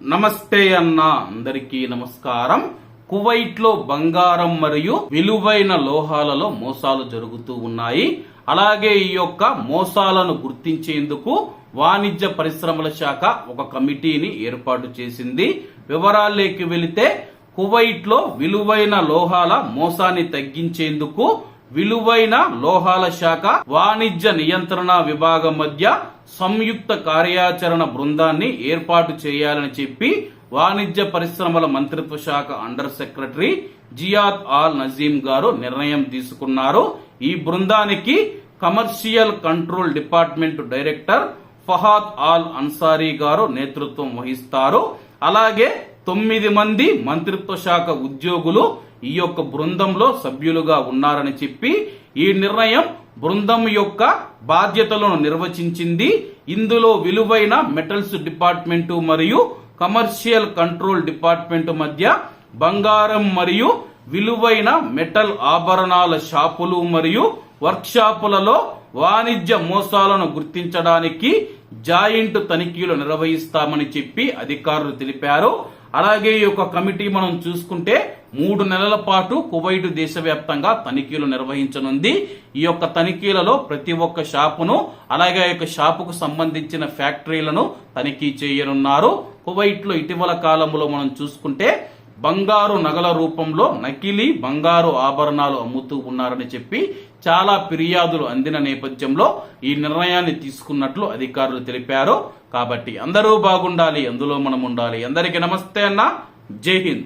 నమస్తే అన్న అందరికీ నమస్కారం. కువైట్లో బంగారం మరియు విలువైన లోహాలలో మోసాలు జరుగుతూ ఉన్నాయి. అలాగే ఈ యొక్క మోసాలను గుర్తించేందుకు వాణిజ్య పరిశ్రమల శాఖ ఒక కమిటీని ఏర్పాటు చేసింది. వివరాల్లోకి వెళితే కువైట్లో విలువైన లోహాల మోసాన్ని తగ్గించేందుకు విలువైన లోహాల శాఖ వాణిజ్య నియంత్రణ విభాగం మధ్య సంయుక్త కార్యాచరణ బృందాన్ని ఏర్పాటు చేయాలని చెప్పి వాణిజ్య పరిశ్రమల మంత్రిత్వ శాఖ under secretary Ziad Al Nazim గారు నిర్ణయం తీసుకున్నారు. ఈ బృందానికి commercial control department director Fahad Al Ansari గారు నేతృత్వం వహిస్తారు. అలాగే తొమ్మిది మంది మంత్రిత్వ శాఖ ఉద్యోగులు ఈ యొక్క బృందంలో సభ్యులుగా ఉన్నారని చెప్పి ఈ నిర్ణయం బృందం యొక్క బాధ్యతలను నిర్వచించింది. ఇందులో విలువైన మెటల్స్ డిపార్ట్మెంటు మరియు కమర్షియల్ కంట్రోల్ డిపార్ట్మెంట్ మధ్య బంగారం మరియు విలువైన మెటల్ ఆభరణాల షాపులు మరియు వర్క్షాపులలో వాణిజ్య మోసాలను గుర్తించడానికి జాయింట్ తనిఖీలు నిర్వహిస్తామని చెప్పి అధికారులు తెలిపారు. అలాగే ఈ యొక్క కమిటీ మనం చూసుకుంటే మూడు నెలల పాటు కువైట్ దేశవ్యాప్తంగా తనిఖీలు నిర్వహించనుంది. ఈ యొక్క తనిఖీలలో ప్రతి ఒక్క షాపును అలాగే ఆ యొక్క షాపుకు సంబంధించిన ఫ్యాక్టరీలను తనిఖీ చేయనున్నారు. కువైట్లో ఇటీవల కాలంలో మనం చూసుకుంటే బంగారు నగల రూపంలో నకిలీ బంగారు ఆభరణాలు అమ్ముతూ ఉన్నారని చెప్పి చాలా ఫిర్యాదులు అందిన నేపథ్యంలో ఈ నిర్ణయాన్ని తీసుకున్నట్లు అధికారులు తెలిపారు. కాబట్టి అందరూ బాగుండాలి అందులో మనం ఉండాలి. అందరికీ నమస్తే అన్న. జై హింద్.